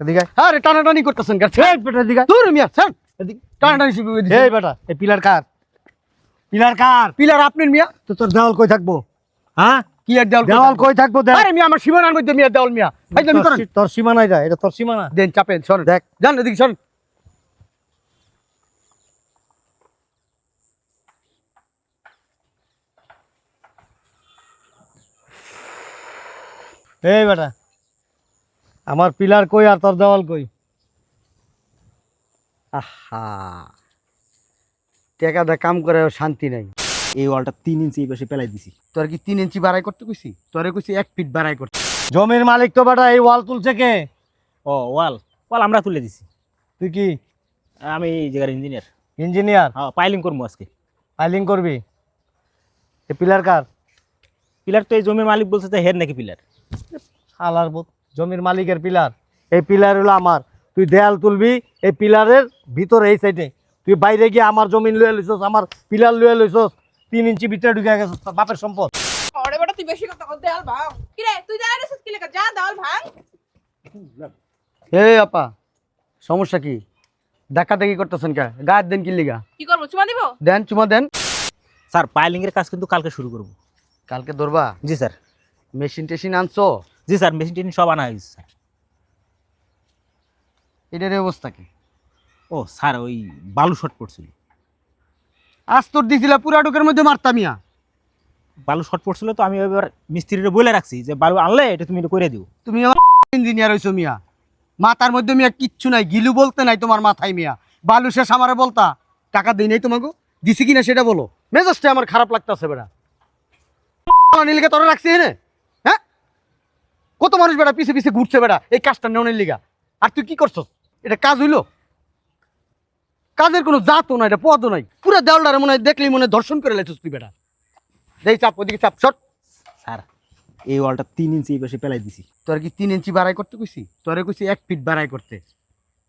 এদিকে আয়। আরে টানাটানি করতেছেন গাছ বেটা এদিকে আয়। দূর মিয়া স্যার এদিকে টানাটানি শুরু করে দিছেন। এই বেটা এই পিলার কার? পিলার কার? পিলার আপনার মিয়া। তো তোর দেওয়াল কই থাকব? হ্যাঁ? কি আর দেওয়াল দেওয়াল কই থাকব দেখ। আরে মিয়া আমার সীমানার মধ্যে মিয়া দেওয়াল মিয়া। ভাই তুমি তোর করেন সী- তোর সীমানাই যা এটা তোর সীমানা। দেন চাপেন দেখ। যান এদিকে এই বেটা আমার পিলার কই আর তোর দেওয়াল কই? আহা। টেকাদা কাম করে শান্তি নাই। এই ওয়ালটা তিন ইঞ্চি এই পাশে পেলাই দিছি। তোর কি তিন ইঞ্চি বাড়াই করতে কইছি? তোরে কইছি এক ফিট বাড়াই করতে। জমির মালিক তো বেটা এই ওয়াল তুলছে কে? ও ওয়াল। ওয়াল আমরা তুলে দিছি। তুই কি? আমি এই জায়গার ইঞ্জিনিয়ার ইঞ্জিনিয়ার? হ্যাঁ পাইলিং করব আজকে। ফাইলিং করবি? এ পিলার কার? পিলার তো এই জমির মালিক বলছে যে হের নাকি পিলার। শালার বোধ জমির মালিকের পিলার। এই পিলার হলো আমার। তুই দেয়াল তুলবি এই পিলারের ভিতরে এই সাইডে তুই বাইরে গিয়ে আমার জমিন লুয়ে লইছস আমার পিলার লুয়ে লইছস। তিন ইঞ্চি ভিতরে ঢুকে গেছস তোর বাপের সম্পদ। ওরে বেটা তুই বেশি কথা কর দেয়াল ভাঙ। কি রে তুই যা রে কি লেখা? যা দেওয়াল ভাঙ। হে আপা সমস্যা কি? দেখা দেখি করতেছেন কে? গায়ের দেন কি লিগা? কি করব চুমা দিব? দেন চুমা দেন। স্যার পাইলিং এর কাজ কিন্তু কালকে শুরু করব। কালকে ধরবা? জি স্যার। মেশিন টেশিন আনছো? জি স্যার মেশিন টেশিন সব আনা হয়েছে স্যার। এটার অবস্থা কি? ও স্যার ওই বালু শর্ট পড়ছিল। আজ তোর দিছিলা পুরা ঢোকের মধ্যে মারতামিয়া বালু শর্ট পড়ছিল তো আমি এবার মিস্ত্রিরে বলে রাখছি যে বালু আনলে এটা তুমি এটা করে দিও। তুমি ইঞ্জিনিয়ার হইছো মিয়া। মাথার মধ্যে মিয়া কিচ্ছু নাই গিলু বলতে নাই তোমার মাথায় মিয়া। বালু শেষ আমারে বলতা টাকা দিই নাই তোমাকে দিছি কিনা সেটা বলো। মেজাজটা আমার খারাপ লাগতেছে বেটা নিলিকা তোরা রাখছি এনে? হ্যাঁ কত মানুষ বেড়া পিছে পিছে ঘুরছে বেড়া এই কাজটা নেওয়ার লিগা। আর তুই কি করছস? এটা কাজ হইল? কাজের কোনো জাতও নাই এটা পদও নাই। পুরো দেওয়ালটারে মনে হয় দেখলি মনে হয় দর্শন করে লাইছিস তুই বেটা দেই চাপ ওদিকে চাপ শট স্যার এই ওয়ালটা তিন ইঞ্চি এই পাশে পেলাই দিছি। তোর কি তিন ইঞ্চি বাড়াই করতে কইছি? তোরে কইছি এক ফিট বাড়াই করতে।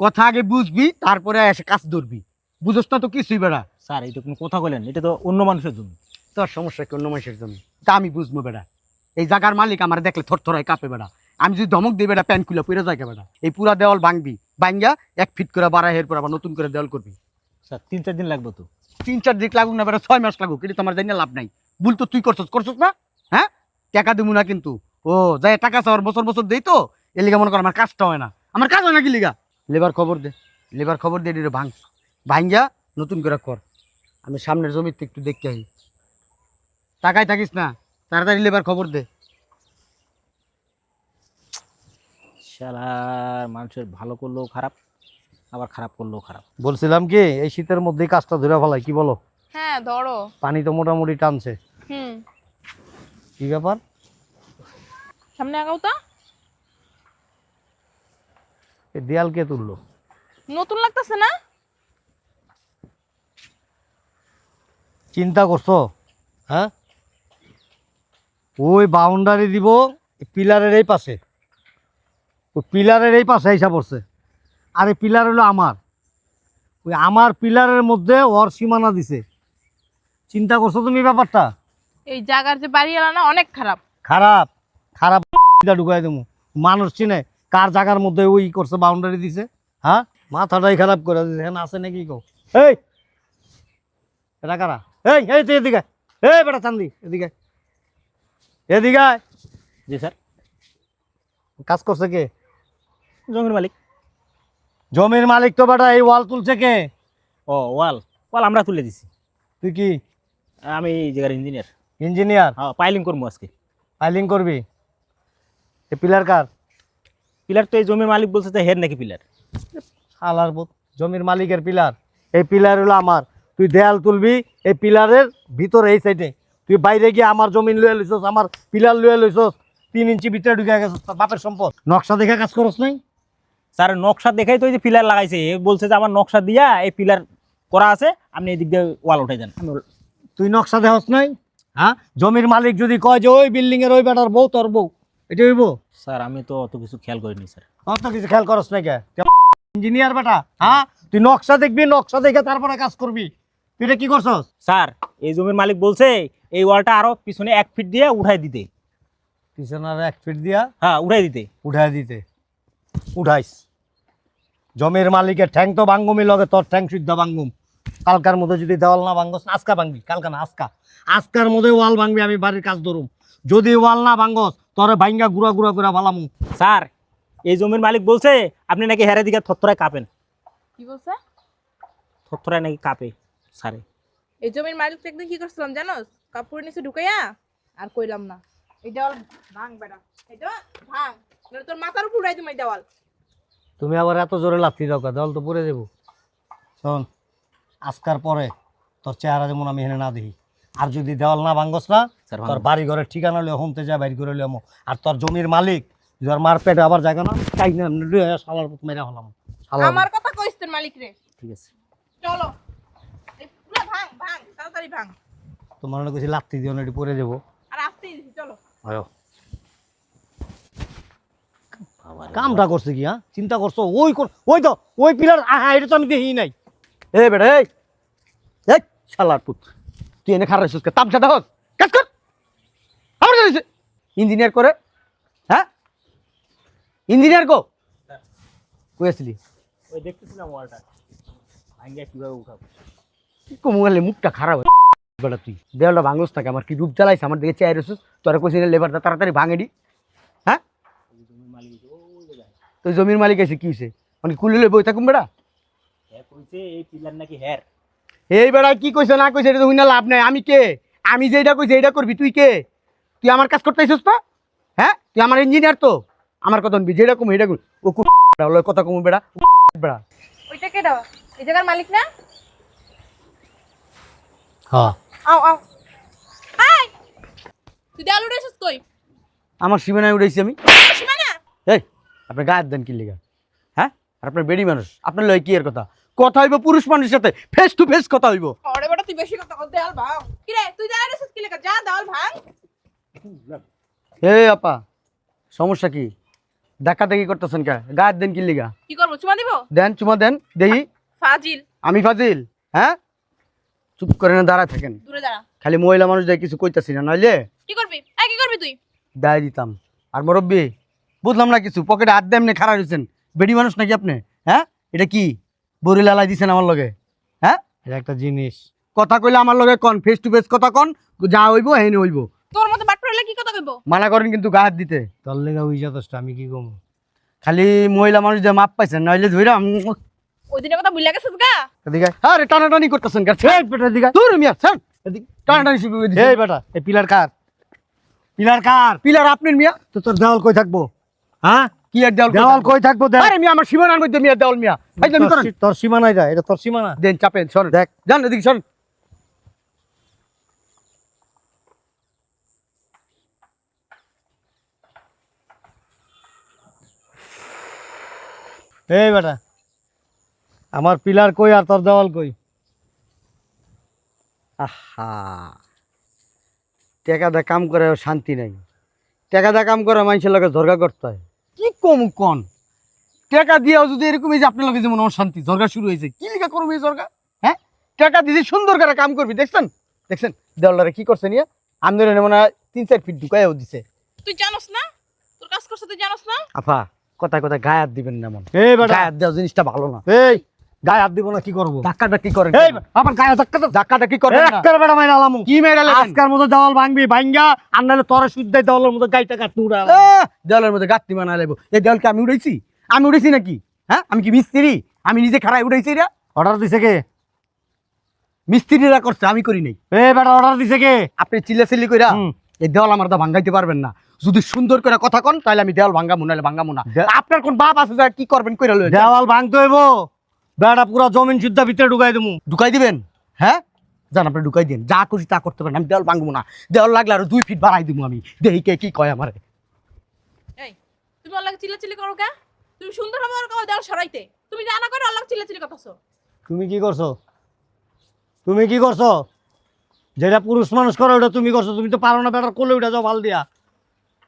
কথা আগে বুঝবি তারপরে এসে কাজ ধরবি। বুঝোস না তো কিছুই বেড়া। স্যার এটা কোনো কথা বলেন এটা তো অন্য মানুষের জন্য তোর সমস্যা কি? অন্য মানুষের জন্য তা আমি বুঝব বেড়া। এই জায়গার মালিক আমার দেখলে থর থরাই কাঁপে বেড়া। আমি যদি ধমক দিই বেড়া প্যান্ট খুলে পড়ে জায়গা বেড়া এই পুরা দেওয়াল ভাঙবি। ভাঙ্গা এক ফিট করে বাড়াই এরপর আবার নতুন করে দেওয়াল করবি। স্যার তিন চার দিন লাগবে তো। তিন চার দিন লাগুক না বেড়া ছয় মাস লাগুক। কিন্তু তোমার জানি লাভ নাই। ভুল তো তুই করছস। করছস না? হ্যাঁ? টাকা দেবো না কিন্তু। ও যাই টাকা চাওয়ার বছর বছর দেই তো। লিগা মনে কর আমার কাজটা হয় না। আমার কাজ হয় না কি লিগা? লেবার খবর দে। লেবার খবর দে এটা ভাঙ। ভাঙ্গা নতুন করে কর। আমি সামনের জমিতে একটু দেখতে আই। টাকায় থাকিস না? তাড়াতাড়ি লেবার খবর দে। শালার মানুষের ভালো করলেও খারাপ আবার খারাপ করলেও খারাপ। বলছিলাম কি এই শীতের মধ্যেই কাজটা ধরে ফেলাই কি বলো? হ্যাঁ ধরো। পানি তো মোটামুটি টানছে। হুম। কি ব্যাপার? সামনে আগাও তো। এই দেয়াল কে তুললো? নতুন লাগতেছে না? চিন্তা করছ? হ্যাঁ? ওই বাউন্ডারি দিব পিলারের এই পাশে। ওই পিলারের এই পাশে হিসাব পড়ছে। আর এই পিলার হলো আমার। ওই আমার পিলারের মধ্যে ওর সীমানা দিছে। চিন্তা করছ তুমি ব্যাপারটা? এই জায়গার যে বাড়ি এলা না অনেক খারাপ। খারাপ। খারাপ ঢুকাই দেবো। মানুষ চিনে কার জায়গার মধ্যে ওই করছে বাউন্ডারি দিছে। হ্যাঁ? মাথাটাই খারাপ করে দিছে। এখানে আছে নাকি কো এই! এটা কারা? এই এই তুই এদিকে। এই বেটা চান্দি এদিকে। এদিকে। জি স্যার। কাজ করছে কে? জমির মালিক। জমির মালিক তো বেটা এই ওয়াল তুলছে কে? ও ওয়াল। ওয়াল আমরা তুলে দিছি। তুই কি? আমি এই জায়গার ইঞ্জিনিয়ার ইঞ্জিনিয়ার হ্যাঁ পাইলিং করব আজকে। ফাইলিং করবি? এ পিলার কার? পিলার তো এই জমির মালিক বলছে যে হের নাকি পিলার শালার বোধ জমির মালিকের পিলার এই পিলার হলো আমার। তুই দেয়াল তুলবি এই পিলারের ভিতরে এই সাইডে তুই বাইরে গিয়ে আমার জমিন লুয়ে লইছস আমার পিলার লুয়ে লইছস তিন ইঞ্চি ভিতরে ঢুকে গেছস বাপের সম্পদ। নকশা দেখে কাজ করস নাই? স্যার নকশা দেখাই তো এই যে পিলার লাগাইছে এ বলছে যে আমার নকশা দিয়া এই পিলার করা আছে আপনি এই দিক দিয়ে ওয়াল উঠে যান তুই নকশা দেহস নাই? হ্যাঁ? জমির মালিক যদি কয় যে ওই বিল্ডিং এর ওই বেটার বউ তোর বউ এটা হইব? স্যার আমি তো অত কিছু খেয়াল করিনি স্যার। অত কিছু খেয়াল করস নাই কে? ইঞ্জিনিয়ার বেটা হ্যাঁ? তুই নকশা দেখবি নকশা দেখে তারপরে কাজ করবি। তুই এটা কি করছস? স্যার এই জমির মালিক বলছে এই ওয়ালটা আরও পিছনে এক ফিট দিয়ে উঠাই দিতে। পিছনে আর এক ফিট দিয়া? হ্যাঁ উঠাই দিতে। উঠাই দিতে। উঠাইস। জমির মালিকের ঠ্যাং তো ভাঙ্গুমি লগে তোর ঠ্যাং শুদ্ধ ভাঙ্গুম। কালকার মধ্যে যদি দেওয়াল না ভাঙ্গস না আজকা ভাঙবি কালকা না আজকা। আজকার মধ্যে ওয়াল ভাঙবি আমি বাড়ির কাজ ধরুম। যদি ওয়াল না ভাঙ্গস তোরে ভাঙ্গা গুড়া গুড়া গুড়া ভালামু। স্যার এই জমির মালিক বলছে আপনি নাকি হেরে দিকে থরথরায় কাঁপেন। কি বলছে? থরথরায় নাকি কাঁপে স্যারে। এই জমির মালিক একদিন কি করছিলাম জানোস? কাপড় নিচে ঢুকাইয়া আর কইলাম না। এই দেওয়াল ভাঙ বেটা। এটা ভাঙ নইলে তোর মাথার উপর উড়াই এই দেওয়াল। তুমি আবার এত জোরে লাথি দাও দেওয়াল তো পরে দেবো শোন আজকার পরে তোর চেহারা যেমন আমি হেনে না দেখি। আর যদি দেওয়াল না ভাঙ্গস না তোর বাড়ি ঘরের ঠিকানা লিয়ে হোমতে যা বাইর করে লিয়ামো আর তোর জমির মালিক যদি ওর মার পেটে আবার জায়গা না তাই না সালার মেরা হলাম আমার কথা কইস তোর মালিক রে। ঠিক আছে। চলো। এই তাড়াতাড়ি ভাঙ। তোমার মনে করছি লাত্তি দিয়ে এটি পরে যাব আর আসতেই দিছি চলো। আয়ো। কামটা করছে কি হ্যাঁ? চিন্তা করছ? ওই ওই তো ওই পিলার আহা এটা তো আমি দেখি নাই। এ বেটা এই। এই শালার পুত। তুই এনে খারাপ সুস্কে তামসাটা হোক কাজ কর। আমার জানিস ইঞ্জিনিয়ার করে হ্যাঁ? ইঞ্জিনিয়ার কো? কই আসলি? ওই দেখতেছিলাম ওয়ালটা। ভাঙ্গিয়া কীভাবে উঠাবো? মোবাইলে মুখটা খারাপ হয় বেটা তুই দেওয়ালটা ভাঙস থাকে আমার কি রূপ জ্বালাইছে? আমার দিকে চেয়ার এসুস তোরা কইছি লেবারটা তাড়াতাড়ি ভাঙে দি। হ্যাঁ? তো জমির মালিক এসে কি হয়েছে মানে কুলিলে বই থাকুম হ্যাঁ এই বেড়া কি কইছে না কইছে এটা তো লাভ নাই। আমি কে? আমি যেটা কইছে এইটা করবি। তুই কে? তুই আমার কাজ করতে আইছিস তো? হ্যাঁ? তুই আমার ইঞ্জিনিয়ার তো? আমার কথা শুনবি যেটা কম এটা ও কথা কম বেড়া বেড়া ওইটা কে দাও এই জায়গার মালিক না? হ্যাঁ। আও আও। আয়! তুই দেওয়াল উঠেছিস কই? আমার সীমানায় উড়াইছি আমি। সীমানা? এই আপনার গায়ের দেন কি লেগা? হ্যাঁ? আর আপনার বেডি মানুষ আপনার লয় কি এর কথা? কথা হইব পুরুষ মানুষের সাথে ফেস টু ফেস কথা হইব। আরে বেটা তুই বেশি কথা কর দেওয়াল ভাঙ। কি রে তুই দেওয়াল উঠেছিস কি লেখা যা দেওয়াল ভাঙ। হে আপা সমস্যা কি? দেখা দেখি করতেছেন কে? গায়ের দেন কি লেগা? কি করব চুমা দিব? দেন চুমা দেন দেখি। ফাজিল। আমি ফাজিল হ্যাঁ? চুপ করে না দাঁড়ায় থাকেন। দূরে দাঁড়া। খালি মহিলা মানুষ দেয় কিছু কইতাছি না নইলে? কি করবি? আয় কি করবি তুই? দায় দিতাম। আর মুরব্বী বুঝলাম না কিছু পকেটে হাত দিয়ে এমনি খারাপ হয়েছেন বেডি মানুষ নাকি আপনি? হ্যাঁ? এটা কি? বড়ি লালাই দিছেন আমার লগে। হ্যাঁ? এটা একটা জিনিস। কথা কইলে আমার লগে কন ফেস টু ফেস কথা কন যা হইব হেনে হইব। তোর মতো বাট পড়লে কি কথা কইব? মানা করেন কিন্তু গা হাত দিতে। তোর লেগা ওই যথেষ্ট আমি কি কম? খালি মহিলা মানুষ যে মাপ পাইছেন নইলে ধইরা ওই দিনের কথা ভুলে গেছিস গা? এদিকে আরে টানাটানি করতেছেন গাছ বেটা এদিকে। দূর মিয়া স্যার টানাটানি শুরু করে দিছেন। এই বেটা এই পিলার কার? পিলার কার? পিলার আপনার মিয়া? তো তোর দেওয়াল কই থাকব? হ্যাঁ? কি আর দেওয়াল দেওয়াল কই থাকব দেখ। আরে মিয়া আমার সীমানার মধ্যে মিয়া দেওয়াল মিয়া। ভাই তুমি তোর করেন সী- তোর সীমানায় যা এটা তোর সীমানা। দেন চাপেন শোন দেখ। যান এদিকে শোন এই বেটা আমার পিলার কই আর তোর দেওয়াল কই? আহা। টাকা দা কাম করে শান্তি নাই। টাকা দা কাম করে মানুষের লগে ঝরগা করতে হয়। কি কম কন? টাকা দিয়েও যদি এরকম এই যে আপনার লগে যেমন অশান্তি ঝরগা শুরু হয়েছে কি লিখা করব এই ঝরগা হ্যাঁ? টাকা দিয়ে সুন্দর করে কাম করবি দেখছেন? দেখছেন? দেওয়ালদারে কি করছে নিয়ে? আন্দোলনে মনে হয় তিন চার ফিট ঢুকাইও দিছে। তুই জানোস না? তোর কাজ করছ তুই জানোস না? আফা কথায় কথায় গায়ে হাত দিবেন না মন এই বেটা। গায়ে হাত দেওয়া জিনিসটা ভালো না। এই। গায়ে হাত দিব না কি করব? ধাক্কাটা কি করেন? এই বেটা, গায়ে ধাক্কা ধাক্কাটা কি করেন একবার বেটা মাইরা আলামু। কি মেরে আজকার মতো দেওয়াল ভাঙবি ভাঙ্গা আর নাহলে তোর শুদ্ধ দেওয়ালের মতো গাইটা কাট উড়া দেওয়ালের মধ্যে গাত্তি বানা লেবো এই দেওয়ালকে আমি উড়াইছি? আমি উড়াইছি নাকি? হ্যাঁ আমি কি মিস্ত্রি? আমি নিজে খারাই উড়াইছি রে অর্ডার দিছে কে? মিস্ত্রিরা করছে আমি করি নাই। বেটা অর্ডার দিছে কে? আপনি চিল্লা চিল্লি কইরা হুম। এই দেওয়াল আমার দা ভাঙ্গাইতে পারবেন না। যদি সুন্দর করে কথা কন তাহলে আমি দেওয়াল ভাঙ্গামু নাহলে ভাঙ্গামু না। আপনার কোন বাপ আছে কি করবেন কইরা লই দেওয়াল ভাঙতে হইব। বেটা পুরা জমিন শুদ্ধা ভিতরে ঢুকাই দেবো ঢুকাই দিবেন? হ্যাঁ? জান আপনি ঢুকাই দিন। যা খুশি তা করতে পারেন। আমি দেওয়াল ভাঙবো না। দেওয়াল লাগলে আরও দুই ফিট বাড়াই দিব আমি। দেখি কে কি কয় আমারে। এই তুমি আল্লাহকে চিল্লা করো কে তুমি সুন্দর হবে আর দেওয়াল সরাইতে। তুমি জানা করে আল্লাহকে চিল্লা করতেছো। তুমি কি করছ? তুমি কি করছ? যেটা পুরুষ মানুষ করে ওটা তুমি করছ। তুমি তো পারো না বেটার যাও ভালো দিয়া।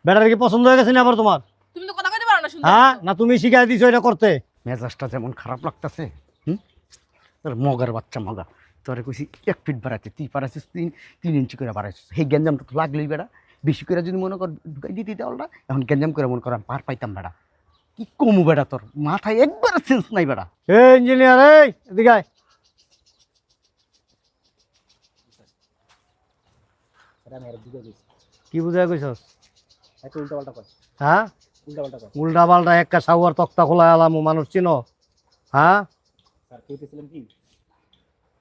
বেটার কি পছন্দ হয়ে গেছে না আবার তোমার? তুমি তো কথা কইতে পারো না হ্যাঁ? না তুমি শিখাই দিছো এটা করতে। মেজাজটা যেমন খারাপ লাগতেছে হুম? তোর মগার বাচ্চা মগা। তোরে কইছি এক ফিট বাড়াইছে তুই পারাইছিস তিন তিন ইঞ্চি করে বাড়াইছিস। সেই গ্যাঞ্জামটা তো লাগলেই বেড়া। বেশি করে যদি মনে কর ঢুকাই দিতে দেওয়ালটা এখন গ্যাঞ্জাম করে মনে কর আমি পার পাইতাম বেড়া। কি কমু বেড়া তোর? মাথায় একবার সেন্স নাই বেড়া। এ ইঞ্জিনিয়ার এই এদিকে বুঝে কি বুঝাই কইছস? একটু উল্টা পাল্টা করে হ্যাঁ? উল্টা পাল্টা একটা সাউয়ার তক্তা খোলা এলাম মানুষ চিনো? হ্যাঁ?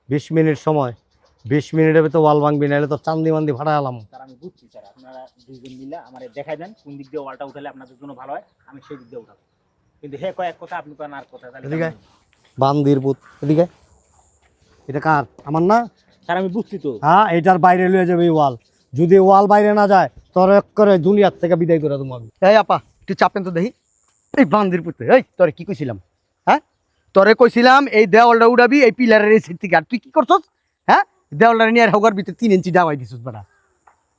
বিশ মিনিট সময়। বিশ মিনিটের ভিতরে ওয়াল ভাঙবি নাহলে তো চান্দি মান্দি ভাড়া এলাম আমি বুঝছি স্যার। আপনারা দুইজন মিলে আমার দেখাই দেন কোন দিক দিয়ে ওয়ালটা উঠালে আপনাদের জন্য ভালো হয় আমি সেই দিক দিয়ে উঠাবো। কিন্তু হে কয়েক কথা আপনি কয়েন আর কথা এদিকে আয়। কেমন হবে? বান্দির পুত। এদিকে? এটা কার? আমার না? স্যার আমি বুঝছি তো। হ্যাঁ এটার বাইরে লয়ে যাবে ওয়াল। যদি ওয়াল বাইরে না যায় তোর এক করে দুনিয়ার থেকে বিদায় করে আমি। এই আপা। একটু চাপেন তো দেখি। এই বান্দির পুতে এই তোরে কি কইছিলাম? হ্যাঁ? তোরে কইছিলাম এই দেওয়ালটা উড়াবি এই পিলারের এই সাইড থেকে। আর তুই কি করছস? হ্যাঁ? দেওয়ালটা নিয়ে হোগার ভিতরে তিন ইঞ্চি ডাবাই দিছিস বেটা।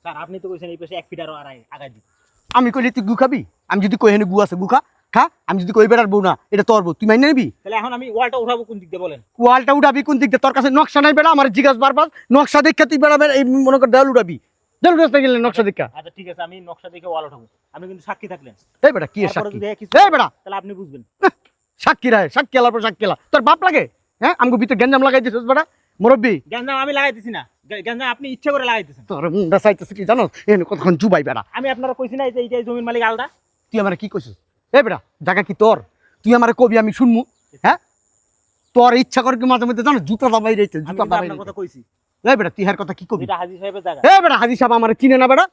স্যার আপনি তো কইছেন এই পাশে এক ফিট আরও আড়াই আগাই দিন আমি কইলি তুই গু খাবি? আমি যদি কই হেনে গু আছে গু খা। খা। আমি যদি কই বেড়ার বউ না এটা তোর বউ। তুই মাইনে নিবি? তাহলে এখন আমি ওয়ালটা উঠাবো কোন দিক দিয়ে বলেন? ওয়ালটা উঠাবি কোন দিক দিয়ে? তোর কাছে নকশা নাই বেড়া আমার জিজ্ঞাসা বারবার। নকশা দেখে তুই বেড়াবে এই মনে কর দেওয়াল উড়াবি। নকশা দেখা। আচ্ছা ঠিক আছে আমি নকশা দেখে ওয়াল উঠাবো আপনি কিন্তু সাক্ষী থাকলেন। এই বেটা কি সাক্ষী? এই বেটা। তাহলে আপনি বুঝবেন। সাক্ষী রায় সাক্ষী আলার পর সাক্ষী আলা। তোর বাপ লাগে? হ্যাঁ আমাকে ভিতরে গেঞ্জাম লাগাই দিছিস বেটা মুরব্বী। গ্যাঞ্জাম আমি লাগাই দিছি না। গ্যাঞ্জাম আপনি ইচ্ছে করে লাগাই দিচ্ছেন তোর মুন্ডা চাইতেছে কি জানো এনে কতক্ষণ জুবাই বেড়া আমি আপনারা কইছি না এই যে এইটাই জমির মালিক আলাদা। তুই আমার কি কইছিস? এ বেটা জায়গা কি তোর? তুই আমার কবি আমি শুনমু হ্যাঁ? তোর ইচ্ছা করে কি মাঝে মধ্যে জানো জুতা দাবাই রয়েছে জুতা দাবাই আপনার কথা কইছি। এ বেটা তুই কথা কি কবি? যেটা হাজি সাহেবের জায়গা। এ বেটা হাজি সাহেব আমার চিনে না বেটা।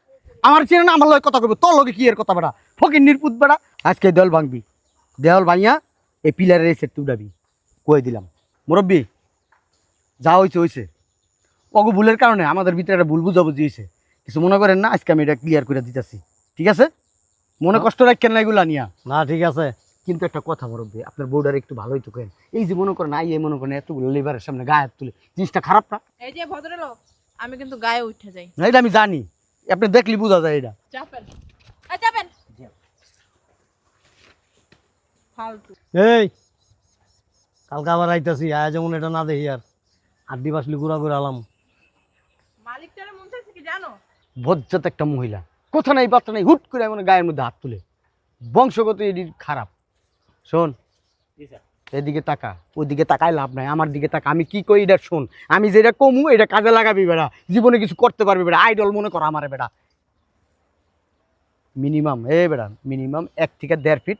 আমার চিনে না আমার লগে কথা কইব তোর লগে কি এর কথা বেটা? ফকির নির্পুত বেটা। আজকে দেওয়াল ভাঙবি। দেওয়াল ভাঙিয়া এই পিলারের এই সেট কই দিলাম মুরব্বী যা হইছে হইছে। অগো ভুলের কারণে আমাদের ভিতরে একটা ভুল বুঝাবুঝি হয়েছে কিছু মনে করেন না? আজকে আমি এটা ক্লিয়ার করে দিতেছি। ঠিক আছে? মনে কষ্ট রাখেন না এগুলা নিয়া। না ঠিক আছে। কিন্তু একটা কথা মুরব্বী আপনার বউডার একটু ভালোই তো কেন? এই যে মনে করেন আই এই মনে করেন এতগুলো লেবারের সামনে গায়ে হাত তুলে জিনিসটা খারাপ না? এই যে ভদ্রলোক আমি কিন্তু গায়ে উঠে যাই। না, এটা আমি জানি। আপনি দেখলি বোঝা যায় এটা। চাপেন। চাপেন। ফালতু। এই কালকে আবার আইতাছি আয়া যেমন এটা না দেখি আর। আড্ডি বাসলি ঘুরা ঘুরে আলাম। মালিকটারে মন চাইছে কি জানো? বজ্জাত একটা মহিলা। কোথা নাই বাচ্চা নাই হুট করে এমন গায়ের মধ্যে হাত তুলে। বংশগত এটি খারাপ। শোন এদিকে তাকা ওইদিকে তাকায় লাভ নাই আমার দিকে তাকা। আমি কি কই এটা শোন আমি যেটা কমু এটা কাজে লাগাবি বেড়া জীবনে কিছু করতে পারবি বেড়া আইডল মনে কর আমার বেড়া। মিনিমাম এ বেড়া মিনিমাম এক থেকে দেড় ফিট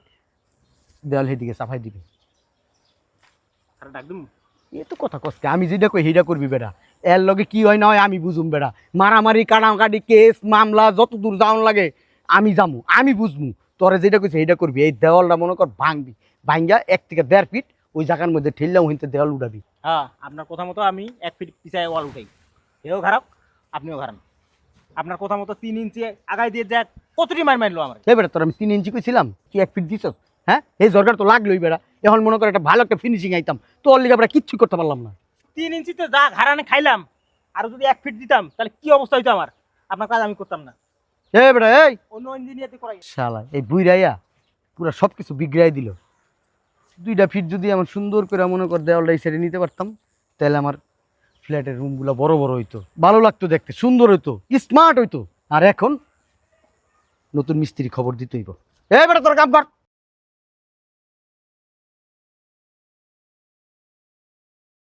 দেওয়াল হেদিকে সাফাই দিবি। এ তো কথা কষ্ট আমি যেটা কই হেটা করবি বেড়া। এর লগে কি হয় না হয় আমি বুঝুম বেড়া। মারামারি কাটাকাটি কেস মামলা যত দূর যাওয়ান লাগে আমি যামু আমি বুঝমু। তোরে যেটা কইছে হেটা করবি। এই দেওয়ালটা মনে কর ভাঙবি। ভাঙ্গা এক থেকে দেড় ফিট ওই জায়গার মধ্যে ঠেললাম হইতে দেওয়াল উঠাবি। হ্যাঁ আপনার কথা মতো আমি এক ফিট পিছায় ওয়াল উঠাই। এও খারাপ আপনিও খারাপ। আপনার কথা মতো তিন ইঞ্চি আগাই দিয়ে দেখ কতটি মার মারলো আমার? এই বেটা তোর আমি তিন ইঞ্চি কইছিলাম তুই এক ফিট দিছ হ্যাঁ? এই জরকার তো লাগলোই বেড়া এখন মনে কর একটা ভালো একটা ফিনিশিং আইতাম তোর লিগে আমরা কিচ্ছু করতে পারলাম না। তিন ইঞ্চিতে যা ঘাড়ানে খাইলাম আর যদি এক ফিট দিতাম তাহলে কি অবস্থা হইতো আমার? আপনার কাজ আমি করতাম না। এই বেটা এই। অন্য ইঞ্জিনিয়ারতে করাই। শালা এই বুইরাইয়া পুরো সব কিছু বিগড়াই দিল। দুইটা ফিট যদি আমার সুন্দর করে মনে কর দেওয়ালটা নিতে পারতাম তাহলে আমার ফ্ল্যাটের রুমগুলো বড় বড় হইতো ভালো লাগতো দেখতে সুন্দর হইতো স্মার্ট হইতো। আর এখন নতুন মিস্ত্রি খবর দিতে হইব এই বেটা তোর কাম কর।